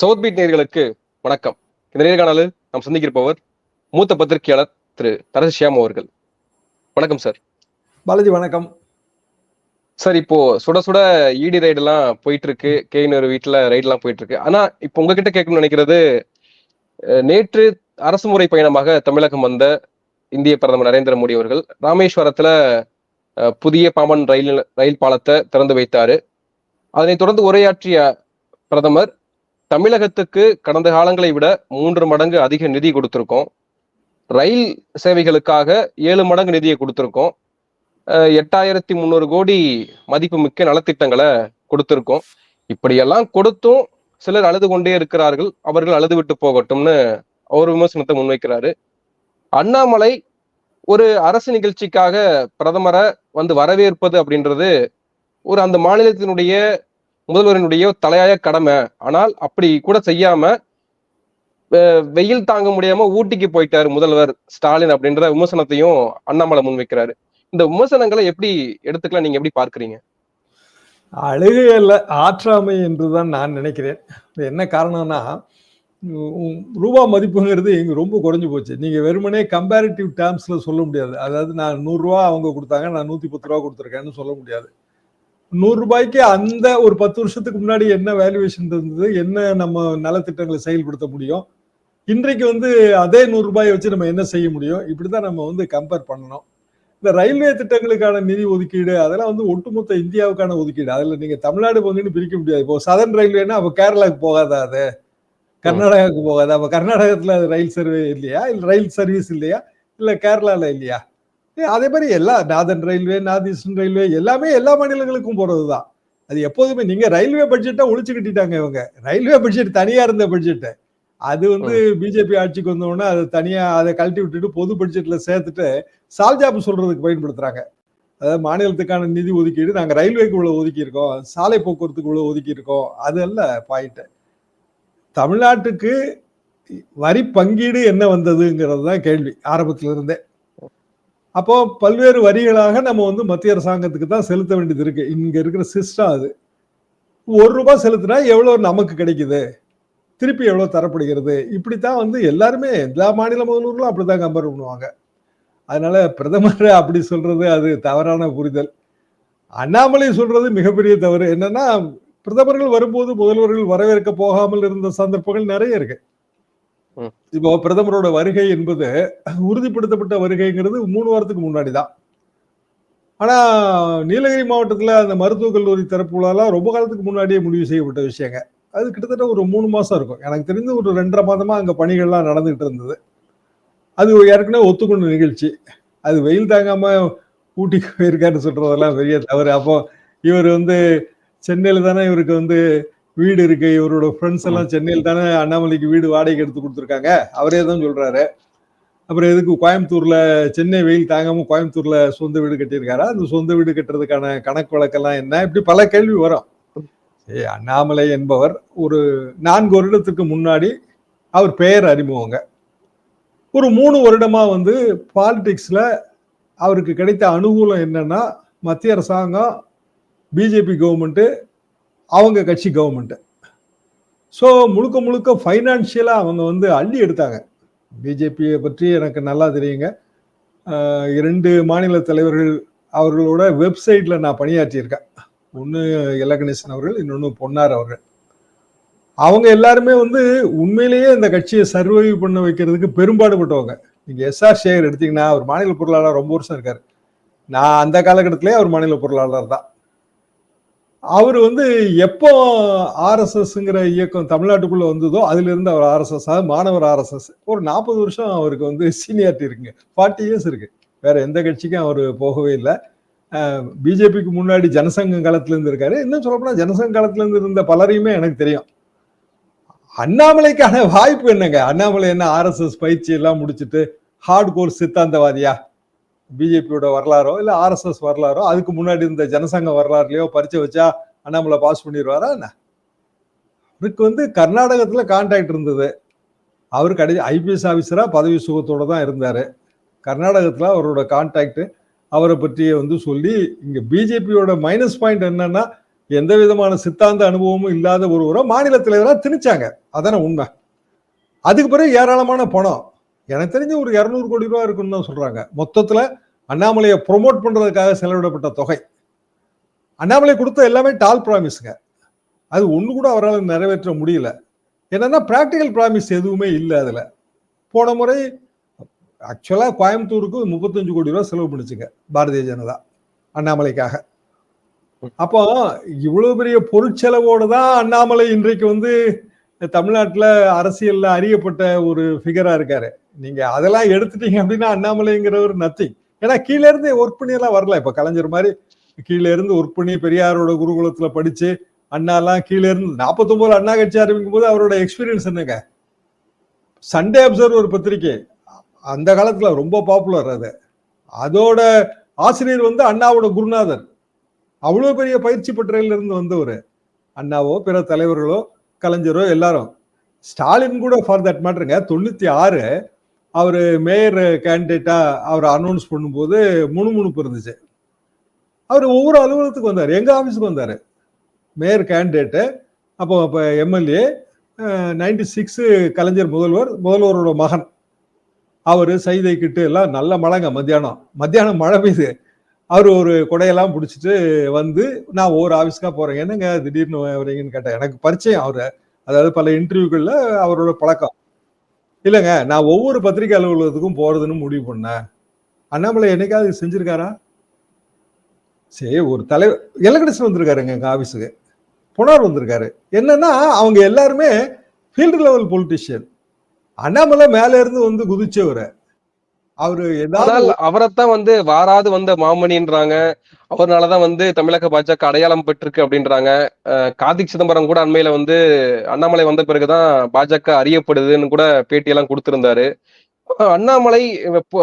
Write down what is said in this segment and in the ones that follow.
South beat நேர்களுக்கு வணக்கம். இந்த நேர்காணலில் நாம் சந்திக்கிருப்பவர் மூத்த பத்திரிகையாளர் திரு தரசு ஷியாம் அவர்கள். வணக்கம் சார். பாலாஜி வணக்கம். சார் இப்போ சுட சுட இடி ரைடு எல்லாம் போயிட்டு இருக்கு கேயினர் வீட்டுல ரைடு எல்லாம் போயிட்டு இருக்கு ஆனா இப்போ உங்ககிட்ட கேட்கணும்னு நினைக்கிறது நேற்று அரசு முறை பயணமாக தமிழகம் வந்த இந்திய பிரதமர் நரேந்திர மோடி அவர்கள் ராமேஸ்வரத்துல புதிய பாம்பன் ரயில் ரயில் பாலத்தை திறந்து வைத்தாரு. அதனைத் தொடர்ந்து உரையாற்றிய பிரதமர் தமிழகத்துக்கு கடந்த காலங்களை விட மூன்று மடங்கு அதிக நிதி கொடுத்துருக்கோம். ரயில் சேவைகளுக்காக ஏழு மடங்கு நிதியை கொடுத்துருக்கோம். எட்டாயிரத்தி முந்நூறு கோடி மதிப்பு மிக்க நலத்திட்டங்களை கொடுத்துருக்கோம். இப்படியெல்லாம் கொடுத்தும் சிலர் அழுது கொண்டே இருக்கிறார்கள். அவர்கள் அழுது விட்டு போகட்டும்னு அவர் விமர்சனத்தை முன்வைக்கிறாரு. அண்ணாமலை ஒரு அரசு நிகழ்ச்சிக்காக பிரதமரை வந்து வரவேற்பது அப்படின்றது ஒரு அந்த மாநிலத்தினுடைய முதல்வரினுடைய தலையாய கடமை. ஆனால் அப்படி கூட செய்யாம வெயில் தாங்க முடியாம ஊட்டிக்கு போயிட்டாரு முதல்வர் ஸ்டாலின் அப்படின்ற விமர்சனத்தையும் அண்ணாமலை முன்வைக்கிறாரு இந்த விமர்சனங்களை எப்படி எடுத்துக்கலாம்? நீங்க எப்படி பார்க்கறீங்க? அழுகை அல்ல ஆற்றாமை என்றுதான் நான் நினைக்கிறேன். என்ன காரணம்னா ரூபா மதிப்புங்கிறது இங்க ரொம்ப குறைஞ்சு போச்சு. நீங்க வெறுமனே கம்பேரிட்டிவ் டேர்ம்ஸ்ல சொல்ல முடியாது. அதாவது நான் நூறுரூவா அவங்க கொடுத்தாங்க நான் நூத்தி பத்து ரூபா கொடுத்துருக்கேன்னு சொல்ல முடியாது. நூறு ரூபாய்க்கு அந்த ஒரு பத்து வருஷத்துக்கு முன்னாடி என்ன வேல்யூவேஷன் இருந்தது? என்ன நம்ம நலத்திட்டங்களை செயல்படுத்த முடியும்? இன்றைக்கு வந்து அதே நூறு ரூபாயை வச்சு நம்ம என்ன செய்ய முடியும்? இப்படிதான் நம்ம வந்து கம்பேர் பண்ணணும். இந்த ரயில்வே திட்டங்களுக்கான நிதி ஒதுக்கீடு அதெல்லாம் வந்து ஒட்டுமொத்த இந்தியாவுக்கான ஒதுக்கீடு. அதுல நீங்க தமிழ்நாடு பங்குன்னு பிரிக்க முடியாது. இப்போ சதன் ரயில்வேனா அப்ப கேரளாவுக்கு போகாதா அது? கர்நாடகாவுக்கு போகாது? அப்ப கர்நாடகத்துல ரயில் சர்வே இல்லையா? இல்ல ரயில் சர்வீஸ் இல்லையா? இல்ல கேரளால இல்லையா? அதே மாதிரி எல்லா northern railway north eastern railway எல்லாமே எல்லா மாநிலங்களுக்கும் போறதுதான். அது எப்போதுமே நீங்க ரயில்வே பட்ஜெட்டை ஒழிச்சு கட்டிட்டாங்க இவங்க. ரயில்வே பட்ஜெட் தனியா இருந்த பட்ஜெட் அது வந்து பிஜேபி ஆட்சிக்கு வந்த உடனே அதை தனியா அதை கழட்டி விட்டுட்டு பொது பட்ஜெட்ல சேர்த்துட்டு சால்ஜாப் சொல்றதுக்கு பயன்படுத்துறாங்க. அதாவது மாநிலத்துக்கான நிதி ஒதுக்கீடு நாங்க ரயில்வேக்கு இவ்வளவு ஒதுக்கி இருக்கோம் சாலை போக்குவரத்துக்கு இவ்வளவு ஒதுக்கி இருக்கோம் அது அல்ல பாயிண்ட் தமிழ்நாட்டுக்கு வரி பங்கீடு என்ன வந்ததுங்கிறது தான் கேள்வி ஆரம்பத்துல இருந்தே அப்போ பல்வேறு வரிகளாக நம்ம வந்து மத்திய அரசாங்கத்துக்கு தான் செலுத்த வேண்டியது இருக்கு. இங்க இருக்கிற சிஸ்டம் அது. ஒரு ரூபாய் செலுத்தினா எவ்வளவு நமக்கு கிடைக்குது? திருப்பி எவ்வளவு தரப்படுகிறது? இப்படித்தான் வந்து எல்லாருமே எல்லா மாநில முதல்வர்களும் அப்படித்தான் கம்பேர் பண்ணுவாங்க. அதனால பிரதமர் அப்படி சொல்றது அது தவறான புரிதல். அண்ணாமலை சொல்றது மிகப்பெரிய தவறு. என்னன்னா பிரதமர்கள் வரும்போது முதல்வர்கள் வரவேற்க போகாமல் இருந்த சந்தர்ப்பங்கள் நிறைய இருக்கு. இப்போ பிரதமரோட வருகை என்பது உறுதிப்படுத்தப்பட்ட வருகைங்கிறது மூணு வாரத்துக்கு முன்னாடி தான் ஆனா நீலகிரி மாவட்டத்துல அந்த மருத்துவக் கல்லூரி திறப்புலாம் ரொம்ப காலத்துக்கு முன்னாடியே முடிவு செய்யப்பட்ட விஷயங்க. அது கிட்டத்தட்ட ஒரு மூணு மாசம் இருக்கும். எனக்கு தெரிந்து ஒரு ரெண்டரை மாதமா அங்க பணிகள்லாம் நடந்துகிட்டு இருந்தது. அது ஏற்கனவே ஒத்துக்கொண்ட நிகழ்ச்சி. அது வெயில் தாங்காம ஊட்டிக்கு போயிருக்காருன்னு சொல்றதெல்லாம் பெரிய தவறு. அப்போ இவர் வந்து சென்னையில தானே இவருக்கு வந்து வீடு இருக்கு. இவரோட ஃப்ரெண்ட்ஸ் எல்லாம் சென்னையில் தானே அண்ணாமலைக்கு வீடு வாடகைக்கு எடுத்து கொடுத்துருக்காங்க. அவரே தான் சொல்றாரு. அப்புறம் எதுக்கு கோயம்புத்தூர்ல சென்னை வெயில் தாங்காம கோயம்புத்தூர்ல சொந்த வீடு கட்டியிருக்காரா? அந்த சொந்த வீடு கட்டுறதுக்கான கணக்கு வழக்கெல்லாம் என்ன? இப்படி பல கேள்வி வரும். ஏ அண்ணாமலை என்பவர் ஒரு நான்கு வருடத்துக்கு முன்னாடி அவர் பெயர் அறிமுகங்க. ஒரு மூணு வருடமா வந்து பாலிடிக்ஸ்ல அவருக்கு கிடைத்த அனுகூலம் என்னன்னா மத்திய அரசாங்கம் பிஜேபி கவர்மெண்ட் அவங்க கட்சி கவர்மெண்ட்டு ஸோ முழுக்க முழுக்க ஃபைனான்ஷியலாக அவங்க வந்து அள்ளி எடுத்தாங்க. பிஜேபியை பற்றி எனக்கு நல்லா தெரியுங்க. இரண்டு மாநில தலைவர்கள் அவர்களோட வெப்சைட்டில் நான் பணியாற்றியிருக்கேன். ஒன்று இலகணேசன் அவர்கள் இன்னொன்று பொன்னார் அவர்கள். அவங்க எல்லாருமே வந்து உண்மையிலேயே இந்த கட்சியை சர்வைவ் பண்ண வைக்கிறதுக்கு பெரும்பாடுபட்டவங்க. நீங்கள் எஸ்ஆர் சேகர் எடுத்தீங்கன்னா அவர் மாநில பொருளாளர் ரொம்ப வருஷம் இருக்கார். நான் அந்த காலகட்டத்திலே அவர் மாநில பொருளாளர் தான். அவர் வந்து எப்போ ஆர்எஸ்எஸ்ங்கிற இயக்கம் தமிழ்நாட்டுக்குள்ள வந்ததோ அதுல இருந்து அவர் ஆர்எஸ்எஸ் மாணவர் ஆர்எஸ்எஸ். ஒரு நாற்பது வருஷம் அவருக்கு வந்து சீனியாரிட்டி இருக்குங்க. ஃபார்ட்டி இயர்ஸ் இருக்கு. வேற எந்த கட்சிக்கும் அவர் போகவே இல்லை. பிஜேபிக்கு முன்னாடி ஜனசங்கம் காலத்திலேருந்து இருக்காரு. இன்னும் சொல்லப்போனா ஜனசங்க காலத்திலேருந்து இருந்த பலரையுமே எனக்கு தெரியும். அண்ணாமலைக்கான வாய்ப்பு என்னங்க? அண்ணாமலை என்ன ஆர்எஸ்எஸ் பயிற்சி எல்லாம் முடிச்சுட்டு ஹார்ட் கோர் சித்தாந்தவாதியா? பிஜேபியோட வரலாறோ இல்லை ஆர்எஸ்எஸ் வரலாறோ அதுக்கு முன்னாடி இருந்த ஜனசங்க வரலாறுலையோ பரிச்சை வச்சா அண்ணாமலை பாஸ் பண்ணிடுவாரா என்ன? அவருக்கு வந்து கர்நாடகத்தில் கான்டாக்ட் இருந்தது. அவர் கடைசி ஐபிஎஸ் ஆஃபீஸராக பதவி சுகத்தோடு தான் இருந்தார். கர்நாடகத்தில் அவரோட கான்டாக்ட் அவரை பற்றியே வந்து சொல்லி இங்கே பிஜேபியோட மைனஸ் பாயிண்ட் என்னன்னா எந்த விதமான சித்தாந்த அனுபவமும் இல்லாத ஒருவரை மாநில தலைவராக திணிச்சாங்க. அதானே உண்மை. அதுக்கு பிறகு ஏராளமான பணம். எனக்கு தெரிஞ்ச ஒரு இரநூறு கோடி ரூபா இருக்குன்னு தான் சொல்றாங்க. மொத்தத்துல அண்ணாமலையை ப்ரொமோட் பண்றதுக்காக செலவிடப்பட்ட தொகை. அண்ணாமலை கொடுத்த எல்லாமே டால் ப்ராமிஸுங்க அது ஒன்று கூட அவரால் நிறைவேற்ற முடியல. என்னன்னா ப்ராக்டிக்கல் ப்ராமிஸ் எதுவுமே இல்லை அதில். போன முறை ஆக்சுவலாக கோயம்புத்தூருக்கு முப்பத்தஞ்சு கோடி ரூபா செலவு பண்ணிச்சுங்க பாரதிய ஜனதா அண்ணாமலைக்காக. அப்போ இவ்வளவு பெரிய பொருட்செலவோடு தான் அண்ணாமலை இன்றைக்கு வந்து தமிழ்நாட்டில் அரசியலில் அறியப்பட்ட ஒரு ஃபிகராக இருக்காரு. நீங்க அதெல்லாம் எடுத்துட்டீங்க அப்படின்னா அண்ணாமலைங்கிறவர் நத்திங் ஏன்னா கீழே இருந்து ஒர்க் பண்ணியெல்லாம் வரல. இப்ப கலைஞர் மாதிரி கீழே இருந்து ஒர்க் பண்ணி பெரியாரோட குருகுலத்துல படிச்சு அண்ணாலாம் கீழே இருந்து நாற்பத்தொன்பதுல அண்ணா கட்சி ஆரம்பிக்கும் போது அவரோட எக்ஸ்பீரியன்ஸ் என்னங்க? சண்டே அப்சர்வர் பத்திரிகை அந்த காலத்துல ரொம்ப பாப்புலர் அது. அதோட ஆசிரியர் வந்து அண்ணாவோட குருநாதர். அவ்வளவு பெரிய பயிற்சி பட்டறையில இருந்து வந்தவர். அண்ணாவோ பிற தலைவர்களோ கலைஞரோ எல்லாரும். ஸ்டாலின் கூட ஃபார் தட் மேட்டருங்க தொண்ணூத்தி ஆறு அவர் மேயர் கேண்டிடேட்டா அவர் அனௌன்ஸ் பண்ணும்போது முணுமுணுப்பு இருந்துச்சு. அவர் ஒவ்வொரு அலுவலகத்துக்கு வந்தார். எங்கள் ஆஃபீஸுக்கு வந்தார். மேயர் கேண்டிடேட்டு அப்போ இப்போ எம்எல்ஏ நைன்டி சிக்ஸு கலைஞர் முதல்வர் முதல்வரோட மகன். அவர் சைதை கிட்டு எல்லாம் நல்ல மழைங்க மத்தியானம். மத்தியானம் மழை பெய்யுது. அவர் ஒரு கொடையெல்லாம் பிடிச்சிட்டு வந்து நான் ஒவ்வொரு ஆஃபீஸ்க்காக போகிறேன் என்னங்க திடீர்னு வரீங்கன்னு கேட்டேன் எனக்கு பரிச்சயம் அவரை. அதாவது பல இன்டர்வியூக்கள்ல அவரோட பழக்கம். இல்லைங்க நான் ஒவ்வொரு பத்திரிகை அலுவலகத்துக்கும் போறதுன்னு முடிவு பண்ணேன். அண்ணாமலை என்னைக்காவது செஞ்சிருக்காரா? சரி ஒரு தலைவர் எலகடிசன் வந்திருக்காருங்க எங்கள் ஆஃபீஸுக்கு புனார் வந்திருக்காரு. என்னன்னா அவங்க எல்லாருமே ஃபீல்டு லெவல் பொலிட்டிஷியன் அண்ணாமலை மேலே இருந்து வந்து குதிச்சவர். அவரு ஏதாவது அவரைத்தான் வந்து வாராது வந்த மாமணின்றாங்க. அவர்னாலதான் வந்து தமிழக பாஜக அடையாளம் பெற்றிருக்கு அப்படின்றாங்க. அஹ் கார்த்திக் சிதம்பரம் கூட அண்மையில வந்து அண்ணாமலை வந்த பிறகுதான் பாஜக அறியப்படுதுன்னு கூட பேட்டியெல்லாம் கொடுத்திருந்தாரு. அண்ணாமலை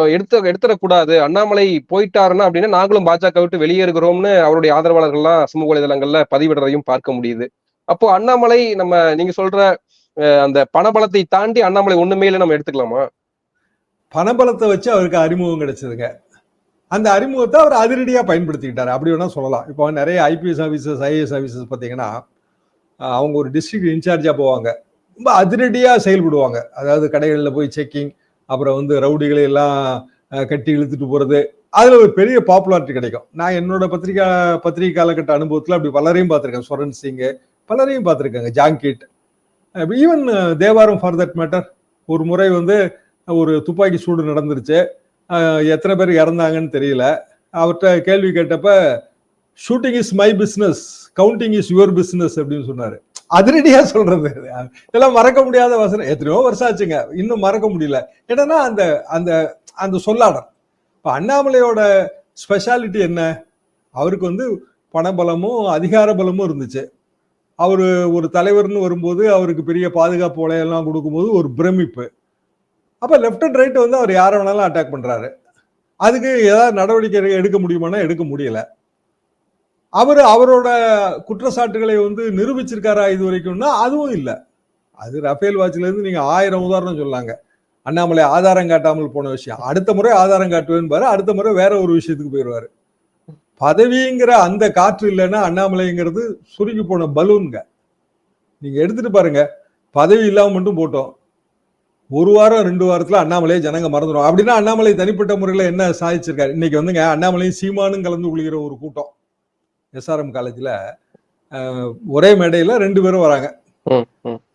எடுத்து எடுத்துடக்கூடாது. அண்ணாமலை போயிட்டாருன்னா அப்படின்னா நாங்களும் பாஜக விட்டு வெளியேறுகிறோம்னு அவருடைய ஆதரவாளர்கள்லாம் சமூக வலைதளங்கள்ல பதிவிடுறதையும் பார்க்க முடியுது. அப்போ அண்ணாமலை நம்ம நீங்க சொல்ற அஹ் அந்த பணபலத்தை தாண்டி அண்ணாமலை ஒண்ணுமே இல்லை நம்ம எடுத்துக்கலாமா? பணபலத்தை வச்சு அவருக்கு அறிமுகம் கிடைச்சதுங்க. அந்த அறிமுகத்தை அவர் அதிரடியாக பயன்படுத்திக்கிட்டார். அப்படி வேணா சொல்லலாம். இப்போ நிறைய ஐபிஎஸ் ஆஃபீஸர்ஸ் ஐஏஎஸ் ஆஃபீஸர்ஸ் பார்த்தீங்கன்னா அவங்க ஒரு டிஸ்ட்ரிக்ட் இன்சார்ஜாக போவாங்க. ரொம்ப அதிரடியாக செயல்படுவாங்க. அதாவது கடைகளில் போய் செக்கிங் அப்புறம் வந்து ரவுடிகளை எல்லாம் கட்டி இழுத்துட்டு போகிறது அதில் ஒரு பெரிய பாப்புலாரிட்டி கிடைக்கும். நான் என்னோட பத்திரிகா பத்திரிகை காலகட்ட அனுபவத்தில் அப்படி பலரையும் பார்த்துருக்கேன். சுரண் சிங்கு பலரையும் பார்த்துருக்காங்க. Jangid even Devaram for that matter ஒரு முறை வந்து ஒரு துப்பாக்கி சூடு நடந்துருச்சு. எத்தனை பேர் இறந்தாங்கன்னு தெரியல. அவர்கிட்ட கேள்வி கேட்டப்ப shooting is my business counting is your business அப்படின்னு சொன்னாரு. அதிரடியா சொல்றது இதெல்லாம் மறக்க முடியாத வசனம். எத்தனையோ வருஷம் ஆச்சுங்க. இன்னும் மறக்க முடியல. என்னன்னா அந்த அந்த அந்த சொல்லாடல். இப்ப அண்ணாமலையோட ஸ்பெஷாலிட்டி என்ன? அவருக்கு வந்து பணபலமும் அதிகார பலமும் இருந்துச்சு. அவர் ஒரு தலைவர்னு வரும்போது அவருக்கு பெரிய பாதுகாப்பு வலையெல்லாம் கொடுக்கும்போது ஒரு பிரமிப்பு. அப்போ லெஃப்ட் அண்ட் ரைட் வந்து அவர் யாரை வேணாலும் அட்டாக் பண்ணுறாரு அதுக்கு ஏதாவது நடவடிக்கை எடுக்க முடியுமானா எடுக்க முடியல. அவர் அவரோட குற்றச்சாட்டுகளை வந்து நிரூபிச்சிருக்காரா இது வரைக்கும்னா அதுவும் இல்லை. அது ரஃபேல் வாட்சிலேருந்து நீங்கள் ஆயிரம் உதாரணம் சொல்லாங்க. அண்ணாமலை ஆதாரம் காட்டாமல் போன விஷயம். அடுத்த முறை ஆதாரம் காட்டுவேன்னு பாரு அடுத்த முறை வேற ஒரு விஷயத்துக்கு போயிடுவாரு பதவிங்கிற அந்த காற்று இல்லைன்னா அண்ணாமலைங்கிறது சுருங்கி போன பலூன்ங்க நீங்க எடுத்துட்டு பாருங்க பதவி இல்லாம மட்டும் போட்டோம். ஒரு வாரம் ரெண்டு வாரத்துல அண்ணாமலையை ஜனங்க மறந்துடும் அப்படின்னா அண்ணாமலை தனிப்பட்ட முறையில என்ன சாதிச்சிருக்காரு? இன்னைக்கு வந்துங்க அண்ணாமலையும் சீமானும் கலந்து கொள்கிற ஒரு கூட்டம். எஸ்ஆர்எம் காலேஜ்ல ஒரே மேடையில ரெண்டு பேரும் வராங்க.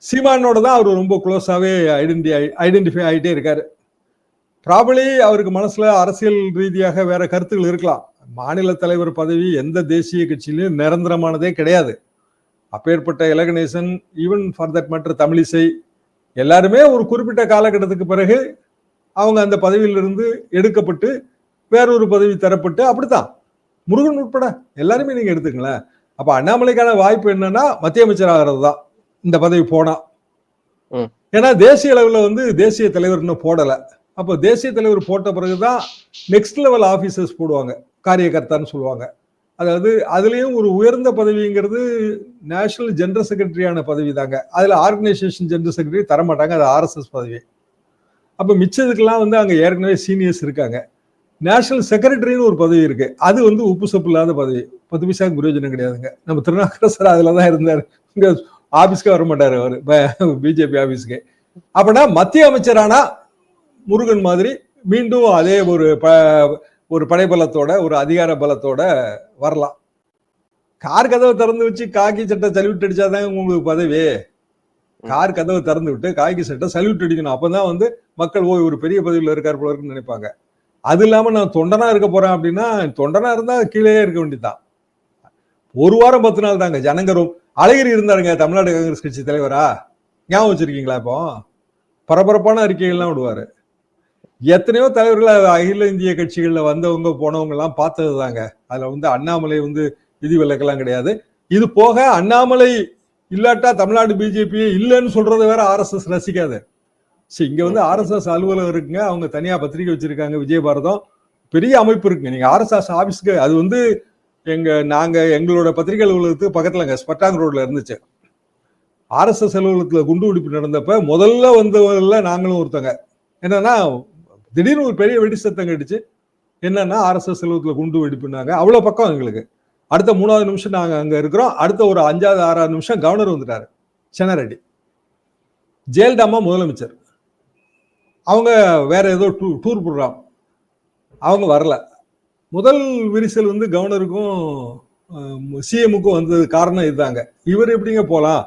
சீமானோட தான் அவர் ரொம்ப க்ளோஸாவே ஐடென்டி ஐடென்டிஃபை ஆகிட்டே இருக்காரு. ப்ராபலி அவருக்கு மனசுல அரசியல் ரீதியாக வேற கருத்துக்கள் இருக்கலாம். மாநில தலைவர் பதவி எந்த தேசிய கட்சியிலும் நிரந்தரமானதே கிடையாது. அப்பேற்பட்ட La Ganesan even for that matter Tamilisai எல்லாருமே ஒரு குறிப்பிட்ட காலகட்டத்துக்கு பிறகு அவங்க அந்த பதவியிலிருந்து எடுக்கப்பட்டு வேறொரு பதவி தரப்பட்டு அப்படித்தான். முருகன் உட்பட எல்லாருமே நீங்க எடுத்துங்களேன் அப்ப அண்ணாமலைக்கான வாய்ப்பு என்னன்னா மத்திய அமைச்சர் ஆகிறது தான் இந்த பதவி போனா. ஏன்னா தேசிய அளவுல வந்து தேசிய தலைவர் இன்னும் போடல. அப்போ தேசிய தலைவர் போட்ட பிறகுதான் நெக்ஸ்ட் லெவல் ஆபீசர்ஸ் போடுவாங்க. காரியகர்த்தான்னு சொல்லுவாங்க. அதாவது அதுலேயும் ஒரு உயர்ந்த பதவிங்கிறது நேஷனல் ஜெனரல் செக்ரட்டரியான பதவி தாங்க அதில் ஆர்கனைசேஷன் ஜெனரல் செக்ரட்டரி தரமாட்டாங்க அது ஆர்எஸ்எஸ் பதவி. அப்போ மிச்சதுக்கெல்லாம் வந்து அங்கே ஏற்கனவே சீனியர்ஸ் இருக்காங்க. நேஷனல் செக்ரட்டரின்னு ஒரு பதவி இருக்கு. அது வந்து உப்பு சப்பு இல்லாத பதவி. பத்து பைசாக்கு பிரயோஜனம் கிடையாதுங்க. நம்ம திருநாக்கரசர் அதில் தான் இருந்தார். இங்கே ஆபீஸ்க்கே வர மாட்டார் அவர். பிஜேபி ஆஃபீஸ்க்கு அப்படின்னா மத்திய அமைச்சரானா முருகன் மாதிரி மீண்டும் அதே ஒரு ப ஒரு படைபலத்தோட ஒரு அதிகார பலத்தோட வரலாம். கார் கதவை திறந்து வச்சு காக்கி சட்டை சல்யூட் அடிச்சாதான் உங்களுக்கு பதவி. கார் கதவை திறந்து விட்டு காக்கி சட்டை சல்யூட் அடிக்கணும். அப்பதான் வந்து மக்கள் ஓய் ஒரு பெரிய பதவியில் இருக்கார் போல இருக்குன்னு நினைப்பாங்க. அது இல்லாம நான் தொண்டனா இருக்க போறேன் அப்படின்னா தொண்டனா இருந்தா கீழே இருக்க வேண்டியதுதான். ஒரு வாரம் பத்து நாள் தாங்க ஜனங்கரும். அழகிரி இருந்தாருங்க தமிழ்நாடு காங்கிரஸ் கட்சி தலைவரா? ஞாபகம் வச்சிருக்கீங்களா இப்போ? பரபரப்பான அறிக்கைகள்லாம் விடுவாரு. எத்தனையோ தலைவர்கள் அகில இந்திய கட்சிகளில் வந்தவங்க போனவங்க எல்லாம் பார்த்தது தாங்க அதுல வந்து அண்ணாமலை வந்து விதிவிலக்கெல்லாம் கிடையாது. இது போக அண்ணாமலை இல்லாட்டா தமிழ்நாடு பிஜேபி இல்லைன்னு சொல்றது வேற ஆர்எஸ்எஸ் ரசிக்காது. சரி இங்க வந்து ஆர்எஸ்எஸ் அலுவலகம் இருக்குங்க. அவங்க தனியா பத்திரிகை வச்சிருக்காங்க விஜயபாரதம். பெரிய அமைப்பு இருக்குங்க. நீங்க ஆர்எஸ்எஸ் ஆபீஸ்க்கு அது வந்து எங்க நாங்க எங்களோட பத்திரிகை அலுவலகத்துக்கு பக்கத்துலங்க. ஸ்பட்டாங் ரோட்ல இருந்துச்சு. ஆர்எஸ்எஸ் அலுவலகத்துல குண்டு வெடிப்பு நடந்தப்ப முதல்ல வந்தவங்கள நாங்களும் ஒருத்தங்க. என்னன்னா திடீர்னு ஒரு பெரிய வெடி சத்தம் கடிச்சு என்னன்னா ஆர்எஸ்எஸ் செலவத்தில் குண்டு வெடிப்புனாங்க அவ்வளோ பக்கம் எங்களுக்கு. அடுத்த மூணாவது நிமிஷம் நாங்கள் அங்கே இருக்கிறோம். அடுத்த ஒரு அஞ்சாவது ஆறாவது நிமிஷம் கவர்னர் வந்துட்டாரு சென்னரெட்டி ஜெயலலிதாமா முதலமைச்சர். அவங்க வேற ஏதோ டூ டூர் போடுறான் அவங்க வரல. முதல் விரிசல் வந்து கவர்னருக்கும் சிஎமுக்கும் வந்தது காரணம் இதுதாங்க. இவர் எப்படிங்க போகலாம்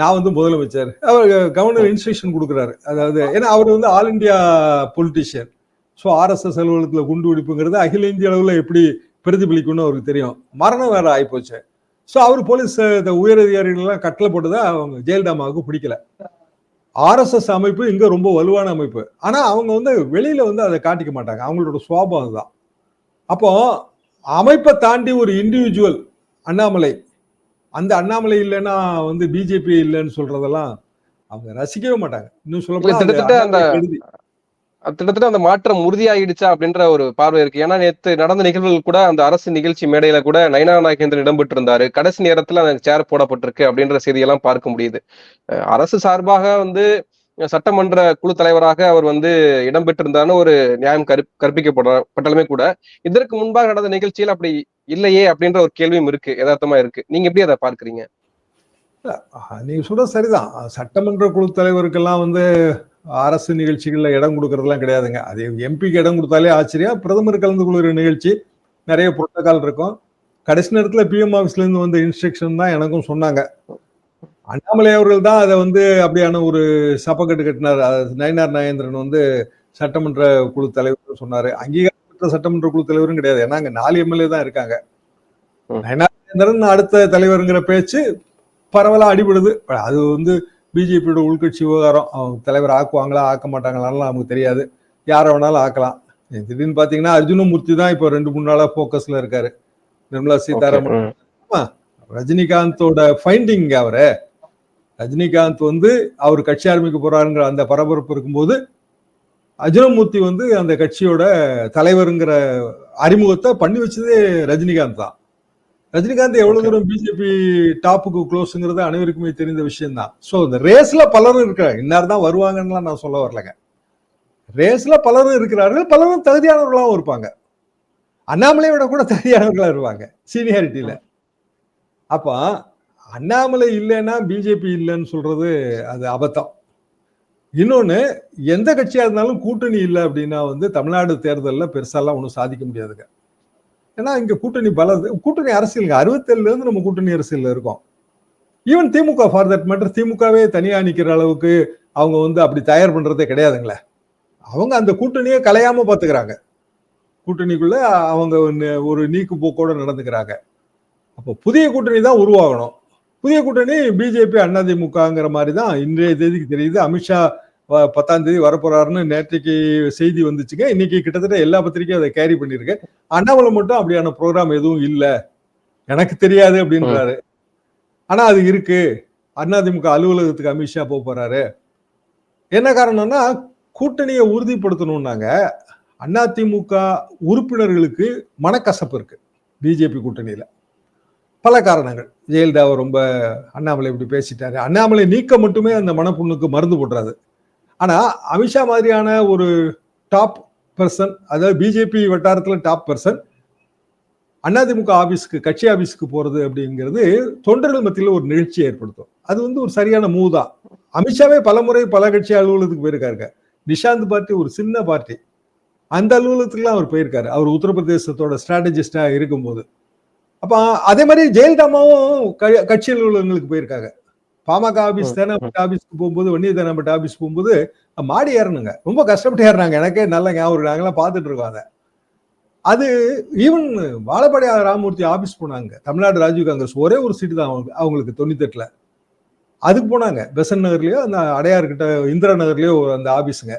நான் வந்து முதலமைச்சர். அவர் கவர்னர் இன்ஸ்ட்ரக்ஷன் கொடுக்குறாரு. அதாவது ஏன்னா அவர் வந்து all India politician so RSS அலுவலகத்தில் குண்டு வெடிப்புங்கிறது அகில இந்திய அளவில் எப்படி பிரதிபலிக்கும்னு அவருக்கு தெரியும். மரணம் வேற ஆகிப்போச்சு ஸோ அவர் போலீஸ் உயர் அதிகாரிகள்லாம் கட்டளை போட்டதா அவங்க ஜெயலலிதாமாவுக்கு பிடிக்கல. ஆர்எஸ்எஸ் அமைப்பு இங்கே ரொம்ப வலுவான அமைப்பு. ஆனால் அவங்க வந்து வெளியில் வந்து அதை காட்டிக்க மாட்டாங்க. அவங்களோட சுவாபம் அதுதான். அப்போ அமைப்பை தாண்டி ஒரு இண்டிவிஜுவல் அண்ணாமலை அந்த அண்ணாமலை இல்லைன்னா வந்து பிஜேபி இல்லைன்னு சொல்றதெல்லாம் அவங்க ரசிக்கவே மாட்டாங்க. இன்னும் சொல்ல கிட்டத்தட்ட அந்த கிட்டத்தட்ட அந்த மாற்றம் உறுதியாகிடுச்சா அப்படின்ற ஒரு பார்வை இருக்கு. ஏன்னா நேத்து நடந்த நிகழ்வுகள் கூட அந்த அரசு நிகழ்ச்சி மேடையில கூட நயனா நாகேந்திரன் இடம்பெற்று இருந்தாரு கடைசி நேரத்துல அந்த சேர் போடப்பட்டிருக்கு அப்படின்ற செய்தியெல்லாம் பார்க்க முடியுது. அரசு சார்பாக வந்து சட்டமன்ற குழு தலைவராக அவர் வந்து இடம்பெற்றிருந்தாருன்னு ஒரு நியாயம் கறி கற்பிக்கப்பட்டாலுமே கூட. இதற்கு முன்பாக நடந்த நிகழ்ச்சியில் அப்படி இல்லையே அப்படின்ற ஒரு கேள்வியும் இருக்கு யதார்த்தமா இருக்கு. நீங்க எப்படி அதை பார்க்குறீங்க? நீங்க சொல்ற சரிதான். சட்டமன்ற குழு தலைவருக்கெல்லாம் வந்து அரசு நிகழ்ச்சிகளில் இடம் கொடுக்கறதுலாம் கிடையாதுங்க. அது எம்பிக்கு இடம் கொடுத்தாலே ஆச்சரியம். பிரதமர் கலந்து கொள்கிற நிகழ்ச்சி நிறைய புரோட்டோகால் இருக்கும். கடைசி நேரத்துல பிஎம் ஆஃபீஸ்ல இருந்து வந்த இன்ஸ்ட்ரக்ஷன் தான் எனக்கும் சொன்னாங்க. அண்ணாமலை அவர்கள் தான் அதை வந்து அப்படியான ஒரு சப்பக்கட்டு கட்டினார். நயனார் நாகேந்திரன் வந்து சட்டமன்ற குழு தலைவர் சொன்னாரு. அங்கீகாரம் பெற்ற சட்டமன்ற குழு தலைவரும் கிடையாது. ஏன்னா அங்க நாலு எம்எல்ஏ தான் இருக்காங்க. நயனார் நாகேந்திரன் அடுத்த தலைவருங்கிற பேச்சு பரவலா அடிபடுது. அது வந்து பிஜேபியோட உள்கட்சி விவகாரம். அவங்க தலைவர் ஆக்குவாங்களா ஆக்க மாட்டாங்களான்னு நமக்கு தெரியாது. யாரை வேணாலும் ஆக்கலாம். திடீர்னு பாத்தீங்கன்னா அர்ஜுனமூர்த்தி தான் இப்போ ரெண்டு மூணு நாளா போக்கஸ்ல இருக்காரு. நிர்மலா சீதாராமன். ரஜினிகாந்தோட ஃபைண்டிங் அவரு. ரஜினிகாந்த் வந்து அவர் கட்சி ஆரம்பிக்க போறாருங்கிற அந்த பரபரப்பு இருக்கும்போது அர்ஜுனமூர்த்தி வந்து அந்த கட்சியோட தலைவருங்கிற அறிமுகத்தை பண்ணி வச்சதே ரஜினிகாந்த் தான். ரஜினிகாந்த் எவ்வளவு தூரம் பிஜேபி டாப்புக்கு க்ளோஸ்ங்கிறது அனைவருக்குமே தெரிந்த விஷயம் தான் ஸோ இந்த ரேஸ்ல பலரும் இருக்கிறாங்க. இன்னார் தான் வருவாங்கன்னு நான் சொல்ல வரலங்க. ரேஸ்ல பலரும் இருக்கிறார்கள். பலரும் தகுதியானவர்களாகவும் இருப்பாங்க. அண்ணாமலையோட கூட தகுதியானவர்களா இருப்பாங்க. சீனியாரிட்டியில அப்போ அண்ணாமலை இல்லைன்னா பிஜேபி இல்லைன்னு சொல்றது அது அபத்தம். இன்னொன்று எந்த கட்சியாக இருந்தாலும் கூட்டணி இல்லை அப்படின்னா வந்து தமிழ்நாடு தேர்தலில் பெருசாலாம் ஒன்றும் சாதிக்க முடியாதுங்க. ஏன்னா இங்கே கூட்டணி பல கூட்டணி அரசியலுங்க. அறுபத்தேழுலேருந்து நம்ம கூட்டணி அரசியலில் இருக்கோம். Even DMK for that matter திமுகவே தனியாக நிற்கிற அளவுக்கு அவங்க வந்து அப்படி தயார் பண்ணுறதே கிடையாதுங்களே. அவங்க அந்த கூட்டணியை கலையாமல் பார்த்துக்கிறாங்க கூட்டணிக்குள்ளே அவங்க ஒரு நீக்கு போக்கோட நடந்துக்கிறாங்க. அப்போ புதிய கூட்டணி தான் உருவாகணும். புதிய கூட்டணி பிஜேபி அதிமுகங்கிற மாதிரி தான் இன்றைய தேதிக்கு தெரியுது. அமித்ஷா பத்தாம் தேதி வரப்போறாருன்னு நேற்றைக்கு செய்தி வந்துச்சுங்க. இன்னைக்கு கிட்டத்தட்ட எல்லா பத்திரிக்கையும் அதை கேரி பண்ணிருக்கு அண்ணாமலை மட்டும் அப்படியான ப்ரோக்ராம் எதுவும் இல்லை. எனக்கு தெரியாது அப்படின்றாரு. ஆனா அது இருக்கு. அதிமுக அலுவலகத்துக்கு அமித்ஷா போக போறாரு. என்ன காரணம்னா கூட்டணியை உறுதிப்படுத்தணும்னாங்க. அதிமுக உறுப்பினர்களுக்கு மனக்கசப்பு இருக்கு. பிஜேபி கூட்டணியில. பல காரணங்கள். ஜெயலலிதாவை ரொம்ப அண்ணாமலை இப்படி பேசிட்டாரு. அண்ணாமலை நீக்க மட்டுமே அந்த மனப்புண்ணுக்கு மருந்து போடுறாரு. ஆனா அமித்ஷா மாதிரியான ஒரு டாப் பர்சன் அதாவது பிஜேபி வட்டாரத்தில் டாப் பர்சன் அதிமுக ஆபீஸ்க்கு கட்சி ஆபீஸ்க்கு போகிறது அப்படிங்கிறது தொண்டர்கள் மத்தியில் ஒரு நிகழ்ச்சியை ஏற்படுத்தும். அது வந்து ஒரு சரியான மூவ் தான் அமித்ஷாவே பலமுறை பல கட்சி அலுவலகத்துக்கு போயிருக்காருங்க. நிஷாந்த் பார்ட்டி ஒரு சின்ன பார்ட்டி. அந்த அலுவலகத்துக்குலாம் அவர் போயிருக்காரு. அவர் உத்தரப்பிரதேசத்தோட ஸ்ட்ராட்டஜிஸ்டாக இருக்கும்போது. அப்ப அதே மாதிரி ஜெயலலிதாமாவும் க- கட்சி அலுவலகங்களுக்கு போயிருக்காங்க. பாமக ஆபீஸ் தேனாம்பட்டு ஆபீஸ்க்கு போகும்போது வன்னிய தேனாம்பட்டு ஆபீஸ் போகும்போது மாடி ஏறணுங்க. ரொம்ப கஷ்டப்பட்டு ஏறினாங்க. எனக்கே நல்ல ஞாபகம். நாங்கெல்லாம் பார்த்துட்டு இருக்கோம் அதை. அது ஈவன் வாழப்பாடி ராமமூர்த்தி ஆபீஸ் போனாங்க. தமிழ்நாடு ராஜீவ் காங்கிரஸ் ஒரே ஒரு சீட்டு தான் அவங்களுக்கு அவங்களுக்கு தொண்ணூத்தெட்டுல. அதுக்கு போனாங்க. பெசன் நகர்லயோ அந்த அடையார் கிட்ட இந்திரா நகர்லயோ ஒரு அந்த ஆபீஸுங்க.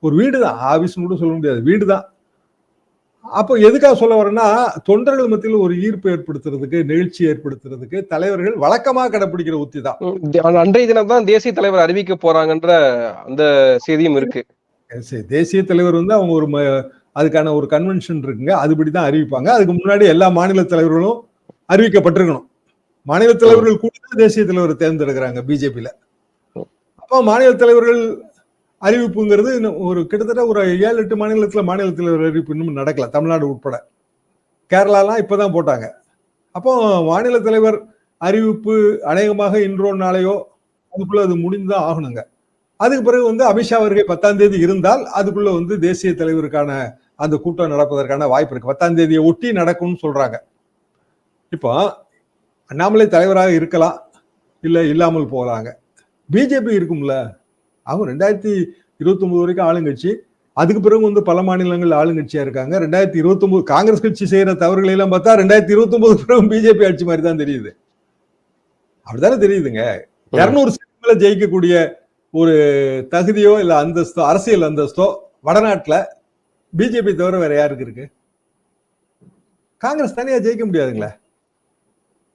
ஒரு வீடு தான் ஆபீஸ்னு கூட சொல்ல முடியாது. வீடு தான் அப்போ எதுக்காக சொல்ல வரேன்னா தொண்டர்கள் மத்தியில் ஒரு ஈர்ப்பு ஏற்படுத்துறதுக்கு நிகழ்ச்சி ஏற்படுத்துறதுக்கு தலைவர்கள் வழக்கமா கடைபிடிக்கிற உத்தி தான். அன்றைய தினம் தான் தேசிய தலைவர் அறிவிக்க போறாங்கன்ற அந்த செய்தியும் இருக்கு. தேசிய தலைவர் வந்து அவங்க ஒரு அதுக்கான ஒரு கன்வென்ஷன் இருக்குங்க. அதுபடி தான் அறிவிப்பாங்க. அதுக்கு முன்னாடி எல்லா மாநில தலைவர்களும் அறிவிக்கப்பட்டிருக்கணும். மாநில தலைவர்கள் கூட தேசிய தலைவரை தேர்ந்தெடுக்கிறாங்க பிஜேபியில. அப்போ மாநில தலைவர்கள் அறிவிப்புங்கிறது இன்னும் ஒரு கிட்டத்தட்ட ஒரு ஏழு எட்டு மாநிலத்தில் மாநில தலைவர் அறிவிப்பு இன்னும் நடக்கல. தமிழ்நாடு உட்பட. கேரளாலாம் இப்போ தான் போட்டாங்க. அப்போ மாநில தலைவர் அறிவிப்பு அநேகமாக இன்றோ நாளையோ அதுக்குள்ள அது முடிந்துதான் ஆகணுங்க. அதுக்கு பிறகு வந்து அமித்ஷா வருகை பத்தாம் தேதி இருந்தால் அதுக்குள்ள வந்து தேசிய தலைவருக்கான அந்த கூட்டம் நடப்பதற்கான வாய்ப்பு இருக்கு. பத்தாம் தேதியை ஒட்டி நடக்கும்னு சொல்றாங்க. இப்போ அண்ணாமலை தலைவராக இருக்கலாம் இல்லை இல்லாமல் போகலாங்க. பிஜேபி இருக்கும்ல. அவங்க ரெண்டாயிரத்தி இருபத்தி ஒன்பது வரைக்கும் ஆளுங்கட்சி. அதுக்கு பிறகு வந்து பல மாநிலங்கள் ஆளுங்கட்சியா இருக்காங்க. ரெண்டாயிரத்தி இருபத்தி ஒன்பது காங்கிரஸ் கட்சி செய்யற தவறுகளை எல்லாம் பார்த்தா ரெண்டாயிரத்தி இருபத்தி ஒன்பது பிறகு பிஜேபி ஆட்சி மாதிரி தான் தெரியுது. அப்படிதானே தெரியுதுங்க? இருநூறு சீட் மேல ஜெயிக்கக்கூடிய ஒரு தகுதியோ இல்ல அந்தஸ்தோ அரசியல் அந்தஸ்தோ வடநாட்டுல பிஜேபி தவிர வேற யாருக்கு இருக்கு? காங்கிரஸ் தனியா ஜெயிக்க முடியாதுங்களே.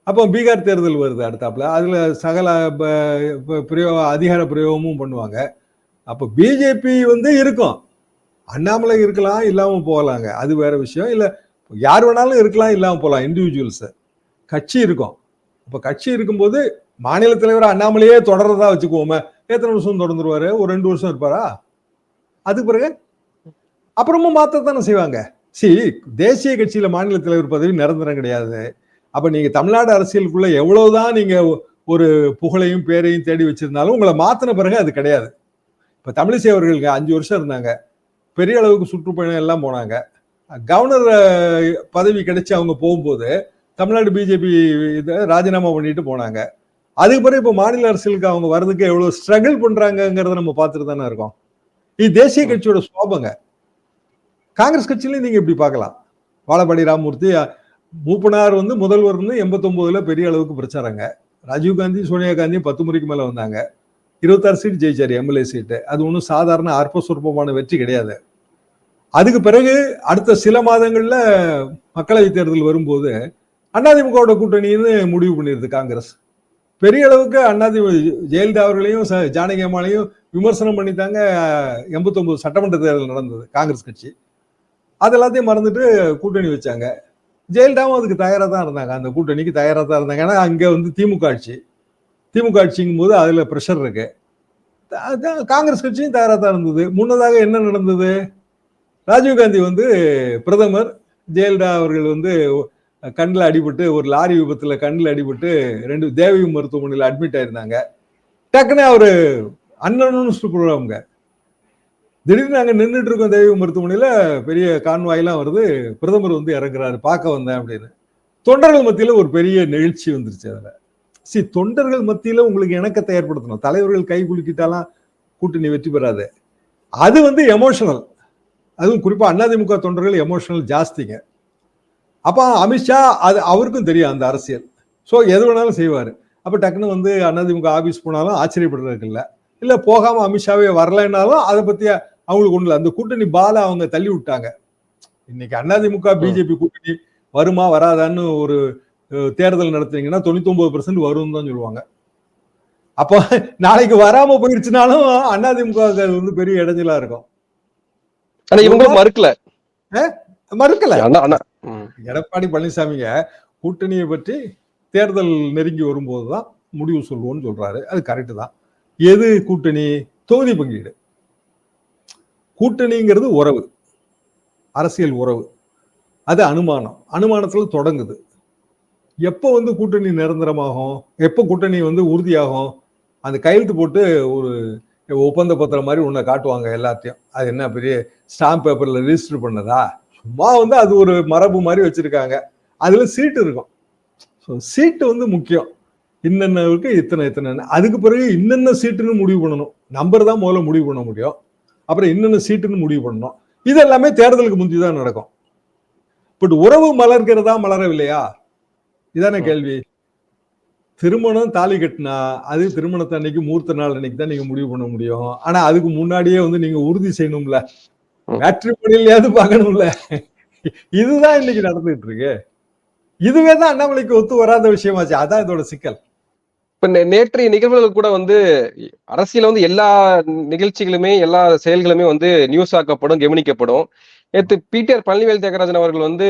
அப்போ பீகார் தேர்தல் வருது அடுத்தாப்புல. அதில் சகல ப- அதிகார பிரயோகமும் பண்ணுவாங்க. அப்போ பிஜேபி வந்து இருக்கும். அண்ணாமலை இருக்கலாம் இல்லாமல் போகலாங்க. அது வேற விஷயம். இல்லை யார் வேணாலும் இருக்கலாம் இல்லாமல் போகலாம் இண்டிவிஜுவல்ஸு கட்சி இருக்கும். அப்போ கட்சி இருக்கும்போது மாநில தலைவர் அண்ணாமலையே தொடர்றதா வச்சுக்குவோமே. எத்தனை வருஷம் தொடர்ந்துருவாரு? ஒரு ரெண்டு வருஷம் இருப்பாரா? அதுக்கு பிறகு அப்புறமும் மாத்தத்தானே செய்வாங்க. சி தேசிய கட்சியில் மாநில தலைவர் பதவி நிரந்தரம் கிடையாது. அப்போ நீங்கள் தமிழ்நாடு அரசியலுக்குள்ளே எவ்வளோதான் நீங்கள் ஒரு புகழையும் பேரையும் தேடி வச்சிருந்தாலும் உங்களை மாற்றின பிறகு அது கிடையாது. இப்போ தமிழிசை அவர்களுக்கு அஞ்சு வருஷம் இருந்தாங்க. பெரிய அளவுக்கு சுற்றுப்பயணம் எல்லாம் போனாங்க. கவர்னர் பதவி கிடைச்சி அவங்க போகும்போது தமிழ்நாடு பிஜேபி இதை ராஜினாமா பண்ணிட்டு போனாங்க. அதுக்கு பிறகு இப்போ மாநில அரசியலுக்கு அவங்க வர்றதுக்கு எவ்வளோ ஸ்ட்ரகிள் பண்ணுறாங்கங்கிறத நம்ம பார்த்துட்டு தானே இருக்கோம். இது தேசிய கட்சியோட சுவாபங்க காங்கிரஸ் கட்சியிலையும் நீங்கள் இப்படி பார்க்கலாம். வாழப்பாடி ராமமூர்த்தி மூப்பனார் வந்து முதல்வர்னு எண்பத்தொம்போதுல பெரிய அளவுக்கு பிரச்சாரங்க. ராஜீவ் காந்தி சோனியா காந்தி பத்து முறைக்கு மேலே வந்தாங்க. இருபத்தாறு சீட் ஜெயிச்சார் எம்எல்ஏ சீட்டு அது ஒன்றும் சாதாரண அற்ப சொற்பமான வெற்றி கிடையாது. அதுக்கு பிறகு அடுத்த சில மாதங்களில் மக்களவைத் தேர்தல் வரும்போது அதிமுகவோட கூட்டணின்னு முடிவு பண்ணிடுது காங்கிரஸ். பெரிய அளவுக்கு அதிமுக ஜெயலலிதா அவர்களையும் ச- ஜானகி அம்மாளையும் விமர்சனம் பண்ணித்தாங்க எண்பத்தொம்போது சட்டமன்ற தேர்தல் நடந்தது காங்கிரஸ் கட்சி. அது எல்லாத்தையும் மறந்துட்டு கூட்டணி வச்சாங்க. ஜெயலலிதாவும் அதுக்கு தயாராக தான் இருந்தாங்க. அந்த கூட்டணிக்கு தயாராக தான் இருந்தாங்க. ஏன்னா அங்கே வந்து திமுக ஆட்சி. திமுக ஆட்சிங்கும் போது அதில் ப்ரெஷர் இருக்கு. காங்கிரஸ் கட்சியும் தயாராக தான் இருந்தது. முன்னதாக என்ன நடந்தது? ராஜீவ்காந்தி வந்து பிரதமர் ஜெயலலிதா அவர்கள் வந்து கண்ணில் அடிபட்டு ஒரு லாரி விபத்தில் கண்ணில் அடிபட்டு ரெண்டு தேவி மருத்துவமனையில் அட்மிட் ஆயிருந்தாங்க. டக்குன்னு அவர் அன்அனௌன்ஸ்டு ப்ரோக்ராம்ங்க திடீர்னு அங்கே நின்றுட்டு இருக்கோம் தெய்வ மருத்துவமனையில் பெரிய கான்வாயெல்லாம் வருது. பிரதமர் வந்து இறங்குறாரு பார்க்க வந்தேன் அப்படின்னு. தொண்டர்கள் மத்தியில் ஒரு பெரிய நெகிழ்ச்சி வந்துருச்சு அதில். சி தொண்டர்கள் மத்தியில் உங்களுக்கு இணக்கத்தை ஏற்படுத்தணும். தலைவர்கள் கை குலுக்கிட்டாலாம் கூட்டணி வெற்றி பெறாது. அது வந்து எமோஷனல் அதுவும் குறிப்பாக அதிமுக தொண்டர்கள் எமோஷனல் ஜாஸ்திங்க. அப்போ அமித்ஷா அது அவருக்கும் தெரியும் அந்த அரசியல். ஸோ எது வேணாலும் செய்வார். அப்போ டக்குன்னு வந்து அதிமுக ஆஃபீஸ் போனாலும் ஆச்சரியப்படுறதுக்கு இல்லை. இல்லை போகாமல் அமித்ஷாவே வரலைன்னாலும் அதை பற்றிய அவங்களுக்கு ஒண்ணு இல்ல. அந்த கூட்டணி பால அவங்க தள்ளி விட்டாங்க. இன்னைக்கு அதிமுக பிஜேபி கூட்டணி வருமா வராதான்னு ஒரு தேர்தல் நடத்துனீங்கன்னா தொண்ணூத்தி ஒன்பது பெர்சன்ட் வரும்னு தான் சொல்லுவாங்க. அப்போ நாளைக்கு வராம போயிருச்சுனாலும் அதிமுக வந்து பெரிய இடைஞ்சலா இருக்கும். ஆனா இவங்களும் மறுக்கல. மறுக்கல. அண்ணா அண்ணா. ம். எடப்பாடி பழனிசாமிங்க கூட்டணியை பற்றி தேர்தல் நெருங்கி வரும்போது தான் முடிவு சொல்லுவோம்னு சொல்றாரு. அது கரெக்டு தான். எது கூட்டணி? தொகுதி பங்கீடு. கூட்டணிங்கிறது உறவு. அரசியல் உறவு. அது அனுமானம். அனுமானத்தில் தொடங்குது. எப்போ வந்து கூட்டணி நிரந்தரமாகும்? எப்போ கூட்டணி வந்து உறுதியாகும்? அந்த கையெழுத்து போட்டு ஒரு ஒப்பந்த பத்திரம் மாதிரி ஒன்றை காட்டுவாங்க எல்லாத்தையும். அது என்ன பெரிய ஸ்டாம்ப் பேப்பரில் ரிஜிஸ்டர் பண்ணதா? சும்மா வந்து அது ஒரு மரபு மாதிரி வச்சுருக்காங்க. அதில் சீட்டு இருக்கும். ஸோ சீட்டு வந்து முக்கியம். இன்னென்ன இருக்குது இத்தனை இத்தனை அதுக்கு பிறகு இன்னென்ன சீட்டுன்னு முடிவு பண்ணணும்? நம்பர் தான் முதல்ல முடிவு பண்ண முடியும். அப்புறம் இன்னென்ன சீட்டுன்னு முடிவு பண்ணணும் இது எல்லாமே தேர்தலுக்கு முந்தி தான் நடக்கும். பட் உறவு மலர்கிறதா மலரவில்லையா? இதான கேள்வி. திருமணம் தாலி கட்டினா அது திருமணத்தை அன்னைக்கு மூர்த்த நாள் அன்னைக்கு தான் நீங்க முடிவு பண்ண முடியும். ஆனா அதுக்கு முன்னாடியே வந்து நீங்க உறுதி செய்யணும்ல. மேட்ரிமோனியிலையாவது பார்க்கணும்ல. இதுதான் இன்னைக்கு நடந்துட்டு இருக்கு. இதுவே தான் அண்ணாமலைக்கு ஒத்து வராத விஷயமாச்சு. அதான் இதோட சிக்கல். இப்ப நே- நேற்றைய நிகழ்வுகள் கூட வந்து அரசியல வந்து எல்லா நிகழ்ச்சிகளுமே எல்லா செயல்களுமே வந்து நியூஸ் ஆக்கப்படும் கவனிக்கப்படும். நேற்று பிடிஆர் பழனிவேல் தியாகராஜன் அவர்கள் வந்து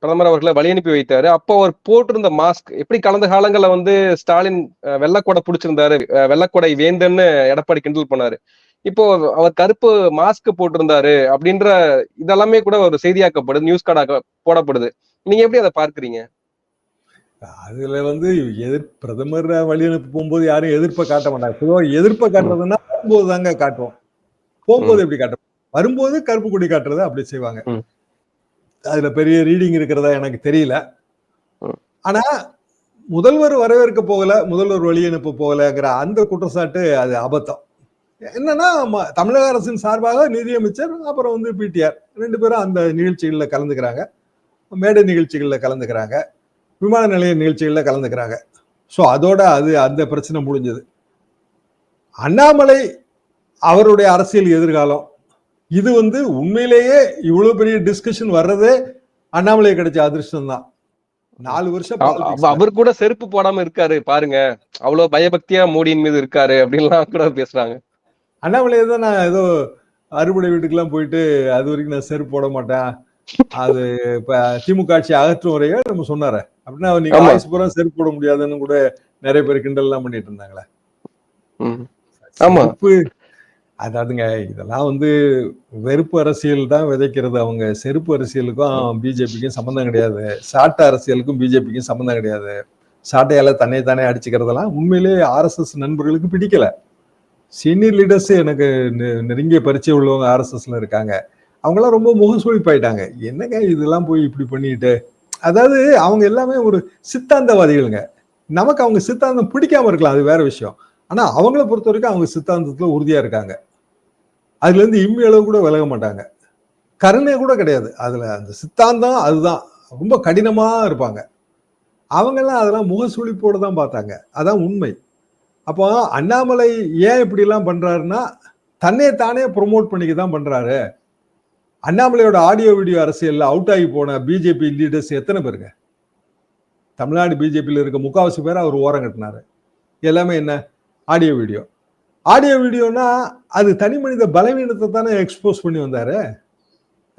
பிரதமர் அவர்களை வழி அனுப்பி வைத்தாரு. அப்போ அவர் போட்டிருந்த மாஸ்க் எப்படி கலந்த காலங்களில் வந்து ஸ்டாலின் வெள்ளக்கொடை பிடிச்சிருந்தாரு வெள்ளக்கொடை வேந்தன்னு எடப்பாடி கிண்டல் பண்ணாரு. இப்போ அவர் கருப்பு மாஸ்க் போட்டிருந்தாரு அப்படின்ற இதெல்லாமே கூட ஒரு செய்தியாக்கப்படுது நியூஸ் கார்டாக போடப்படுது. நீங்க எப்படி அதை பார்க்கறீங்க? அதுல வந்து எதிர் பிரதமர் வழி அனுப்பி போகும்போது யாரும் எதிர்ப்பை காட்ட மாட்டாங்க. பொதுவாக எதிர்ப்பை காட்டுறதுன்னா வரும்போது தாங்க காட்டுவோம். போகும்போது எப்படி காட்டுவோம்? வரும்போது கருப்பு கொடி காட்டுறதை அப்படி செய்வாங்க. அதுல பெரிய ரீடிங் இருக்கிறதா எனக்கு தெரியல. ஆனா முதல்வர் வரவேற்க போகல முதல்வர் வழி அனுப்ப போகலங்கிற அந்த குற்றச்சாட்டு அது அபத்தம். என்னன்னா தமிழக அரசின் சார்பாக நிதியமைச்சர் அப்புறம் வந்து பிடிஆர் ரெண்டு பேரும் அந்த நிகழ்ச்சிகளில் கலந்துக்கிறாங்க. மேடை நிகழ்ச்சிகளில் கலந்துக்கிறாங்க. விமான நிலைய நிகழ்ச்சிகளில் கலந்துக்கிறாங்க. ஸோ அதோட அது அந்த பிரச்சனை முடிஞ்சது. அண்ணாமலை அவருடைய அரசியல் எதிர்காலம் இது வந்து உண்மையிலேயே இவ்வளவு பெரிய டிஸ்கஷன் வர்றதே அண்ணாமலை கிடைச்ச அதிர்ஷ்டம் தான் நாலு வருஷம் அவ- அவ- அவர் கூட செருப்பு போடாம இருக்காரு பாருங்க. அவ்வளவு பயபக்தியா மோடியின் மீது இருக்காரு அப்படின்லாம் கூட பேசுறாங்க. அண்ணாமலை தான் நான் ஏதோ அறுபடை வீட்டுக்கெல்லாம் போயிட்டு அது வரைக்கும் நான் செருப்பு போட மாட்டேன். அது இப்ப திமுக ஆட்சி அகற்றும் வரையே நம்ம சொன்னாரு. அப்படின்னா நீங்க ஆமா. ஆயுசு பூரா செருப்பு போட முடியாதுன்னு கூட நிறைய பேர் கிண்டல் எல்லாம் பண்ணிட்டு இருந்தாங்களே. ஆமா. அதாவதுங்க இதெல்லாம் வந்து வெறுப்பு அரசியல் தான் விதைக்கிறது. அவங்க செருப்பு அரசியலுக்கும் பிஜேபிக்கும் சம்மந்தம் கிடையாது. சாட்ட அரசியலுக்கும் பிஜேபிக்கும் சம்மந்தம் கிடையாது. சாட்டையால தன்னை தானே அடிச்சுக்கிறதெல்லாம் உண்மையிலேயே ஆர்எஸ்எஸ் நண்பர்களுக்கு பிடிக்கல. சீனியர் லீடர்ஸ் எனக்கு நெருங்கிய பரிச்சயம் உள்ளவங்க ஆர்எஸ்எஸ்ல இருக்காங்க. அவங்களாம் ரொம்ப முகசூழிப்பாயிட்டாங்க என்னங்க இதெல்லாம் போய் இப்படி பண்ணிட்டு? அதாவது அவங்க எல்லாமே ஒரு சித்தாந்தவாதிகளுங்க. நமக்கு அவங்க சித்தாந்தம் பிடிக்காம இருக்கலாம் அது வேற விஷயம். ஆனா அவங்கள பொறுத்த வரைக்கும் அவங்க சித்தாந்தத்துல உறுதியா இருக்காங்க. அதுல இருந்து இம்மி அளவு கூட விலக மாட்டாங்க. கருணை கூட கிடையாது. அதுல அந்த சித்தாந்தம் அதுதான். ரொம்ப கடினமா இருப்பாங்க. அவங்கெல்லாம் அதெல்லாம் முகசுளிப்போட தான் பார்த்தாங்க. அதான் உண்மை. அப்போ அண்ணாமலை ஏன் இப்படிலாம் பண்ணுறாருன்னா பண்றாருன்னா தன்னை தானே ப்ரொமோட் பண்ணிக்க தான் பண்ணுறாரு அண்ணாமலையோட ஆடியோ வீடியோ அரசியலில் அவுட் ஆகி போன பிஜேபி லீடர்ஸ் எத்தனை பேருங்க? தமிழ்நாடு பிஜேபியில் இருக்க முக்காவாசி பேர் அவர் ஓரம் கட்டினாரு. எல்லாமே என்ன? ஆடியோ வீடியோ ஆடியோ வீடியோனா அது தனி மனித பலவீனத்தை தானே எக்ஸ்போஸ் பண்ணி வந்தார்.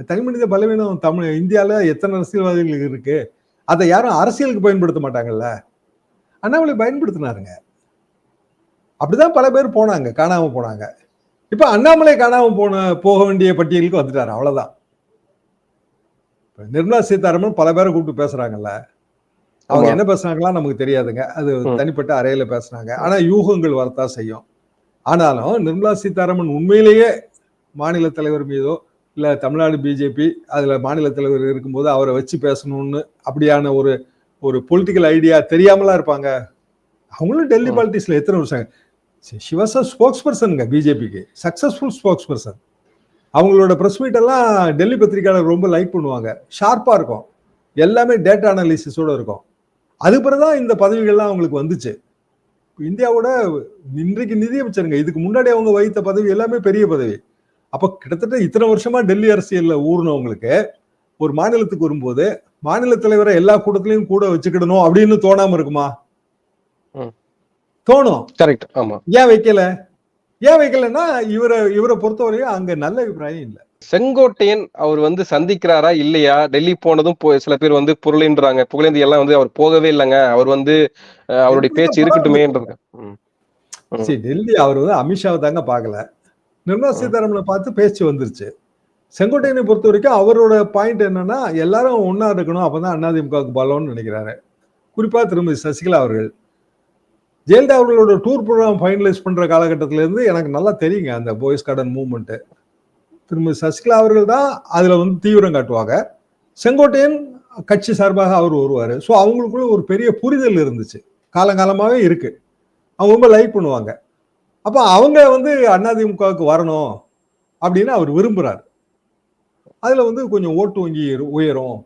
தனி மனித பலவீனம் தமிழ் இந்தியாவில் எத்தனை அரசியல்வாதிகள் இருக்கு? அதை யாரும் அரசியலுக்கு பயன்படுத்த மாட்டாங்கல்ல? அண்ணாமலை பயன்படுத்தினாருங்க. அப்படிதான் பல பேர் போனாங்க காணாமல் போனாங்க. இப்ப அண்ணாமலை காணாம போன போக வேண்டிய பட்டியலுக்கு வந்துட்டாரு. அவ்வளவுதான். இப்ப நிர்மலா சீதாராமன் பல பேரை கூப்பிட்டு பேசுறாங்கல்ல. அவங்க. என்ன பேசுனாங்களா நமக்கு தெரியாதுங்க. அது. தனிப்பட்ட அறையில பேசுனாங்க ஆனா யூகங்கள் வரத்தான் செய்யும். ஆனாலும் நிர்மலா சீதாராமன் உண்மையிலேயே மாநில தலைவர் மீதோ இல்ல தமிழ்நாடு பிஜேபி அதுல மாநில தலைவர் இருக்கும்போது அவரை வச்சு பேசணும்னு அப்படியான ஒரு ஒரு பொலிட்டிக்கல் ஐடியா தெரியாமலா இருப்பாங்க. அவங்களும் டெல்லி ம். பாலிடிக்ஸ்ல எத்தனை வருஷம் சிவசா ஸ்போக்ஸ் பர்சனுங்க பிஜேபிக்கு சக்ஸஸ்ஃபுல் ஸ்போக்ஸ் பர்சன் அவங்களோட ப்ரெஸ் மீட்டெல்லாம் டெல்லி பத்திரிகையாளர் ரொம்ப லைக் பண்ணுவாங்க. ஷார்ப்பாக இருக்கும். எல்லாமே டேட்டா அனாலிசிஸோடு இருக்கும். அது பிறகுதான் இந்த பதவிகள்லாம் அவங்களுக்கு வந்துச்சு. இந்தியாவோட இன்றைக்கு நிதியமைச்சருங்க இதுக்கு முன்னாடி அவங்க வைத்த பதவி எல்லாமே பெரிய பதவி. அப்போ கிட்டத்தட்ட இத்தனை வருஷமா டெல்லி அரசியலில் ஊறினவங்களுக்கு ஒரு மாநிலத்துக்கு வரும்போது மாநில தலைவரை எல்லா கூட்டத்திலையும் கூட வச்சுக்கிடணும் அப்படின்னு தோணாம இருக்குமா? தோணும். கரெக்ட் ஆமா. ஏன் வைக்கல? ஏன் வைக்கலன்னா இவரை இவரை பொறுத்தவரையும் அங்க நல்ல அபிப்பிராயம் இல்ல. செங்கோட்டையன் அவர் வந்து சந்திக்கிறாரா இல்லையா? டெல்லி போனதும் சில பேர் வந்து புரளின்றாங்க புகழேந்தி எல்லாம் வந்து அவர் போகவே இல்லைங்க. அவர் வந்து அவருடைய பேச்சு இருக்கட்டுமேன்றது. சரி டெல்லி அவர் வந்து அமித்ஷாவை தாங்க பார்க்கல. நிர்மலா சீதாராமனை பார்த்து பேச்சு வந்துருச்சு. செங்கோட்டையனை பொறுத்த வரைக்கும் அவரோட பாயிண்ட் என்னன்னா எல்லாரும் ஒண்ணா இருக்கணும். அப்பதான் அதிமுகவுக்கு பலம்னு நினைக்கிறாரு. குறிப்பா திருமதி சசிகலா அவர்கள். ஜெயலலிதா அவர்களோட டூர் ப்ரோக்ராம் ஃபைனலைஸ் பண்ணுற காலகட்டத்திலேருந்து எனக்கு நல்லா தெரியுங்க அந்த போய்ஸ் கார்டன் மூமெண்ட்டு திருமதி சசிகலா அவர்கள் தான் அதில் வந்து தீவிரம் காட்டுவாங்க. செங்கோட்டையன் கட்சி சார்பாக அவர் வருவார். ஸோ அவங்களுக்குள்ள ஒரு பெரிய புரிதல் இருந்துச்சு. காலங்காலமாகவே இருக்குது அவங்க ரொம்ப லைக் பண்ணுவாங்க. அப்போ அவங்க வந்து அதிமுகவுக்கு வரணும் அப்படின்னு அவர் விரும்புகிறார் அதில் வந்து கொஞ்சம் ஓட்டு வங்கி உயரும்.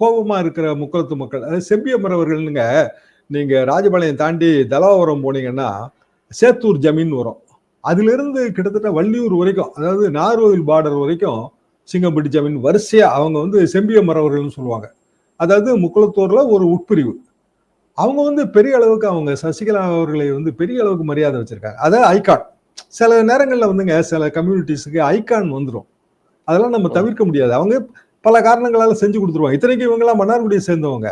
கோபமாக இருக்கிற முக்கலத்து மக்கள் அதாவது செம்பியமரவர்கள்னுங்க நீங்க ராஜபாளையம் தாண்டி தலாவரம் போனீங்கன்னா சேத்தூர் ஜமீன் வரும். அதுல இருந்து கிட்டத்தட்ட வள்ளியூர் வரைக்கும் அதாவது நார்கோவில் பார்டர் வரைக்கும் சிங்கம்பட்டி ஜமீன் வரிசையா அவங்க வந்து செம்பியமரவர்கள்னு சொல்லுவாங்க. அதாவது முக்குளத்தூர்ல ஒரு உட்பிரிவு. அவங்க வந்து பெரிய அளவுக்கு அவங்க சசிகலா அவர்களை வந்து பெரிய அளவுக்கு மரியாதை வச்சிருக்காங்க. அதாவது ஐகான் சில நேரங்கள்ல வந்துங்க சில கம்யூனிட்டிஸுக்கு ஐகான் வந்துடும் அதெல்லாம் நம்ம தவிர்க்க முடியாது. அவங்க பல காரணங்களால செஞ்சு கொடுத்துருவாங்க. இத்தனைக்கு இவங்கெல்லாம் மன்னார்குடியை சேர்ந்தவங்க.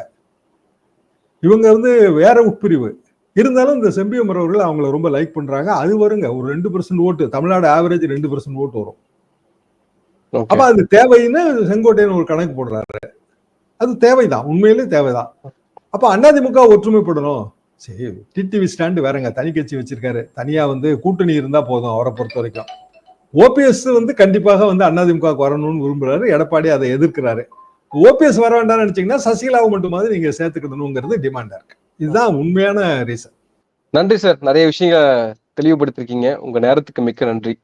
இவங்க வந்து வேற உட்பிரிவு. இருந்தாலும் இந்த செம்பியம் அவர்கள் அவங்கள ரொம்ப லைக் பண்றாங்க. அது வருங்க ஒரு ரெண்டு பர்சன்ட் ஓட்டு தமிழ்நாடு ஆவரேஜ் ரெண்டு பர்சன்ட் ஓட்டு வரும். அப்ப அது தேவைன்னு செங்கோட்டையன் ஒரு கணக்கு போடுறாரு. அது தேவைதான் உண்மையிலே தேவைதான். அப்ப அதிமுக ஒற்றுமைப்படணும். சரி டிடிவி ஸ்டாண்டு வேறங்க தனி கட்சி வச்சிருக்காரு. தனியா வந்து கூட்டணி இருந்தா போதும் அவரை பொறுத்த வரைக்கும். ஓபிஎஸ் வந்து கண்டிப்பாக வந்து அதிமுக வரணும்னு விரும்புறாரு. எடப்பாடி அதை எதிர்க்கிறாரு. ஓபிஎஸ் வர வேண்டாம்னு நினைச்சீங்கன்னா சசிகலாவை மட்டுமாவது நீங்க சேர்த்துக்கணுங்கிறது டிமாண்டா இருக்கு. இதுதான் உண்மையான ரீசன் நன்றி சார். நிறைய விஷயங்களை தெளிவுபடுத்திருக்கீங்க. உங்க நேரத்துக்கு மிக்க நன்றி.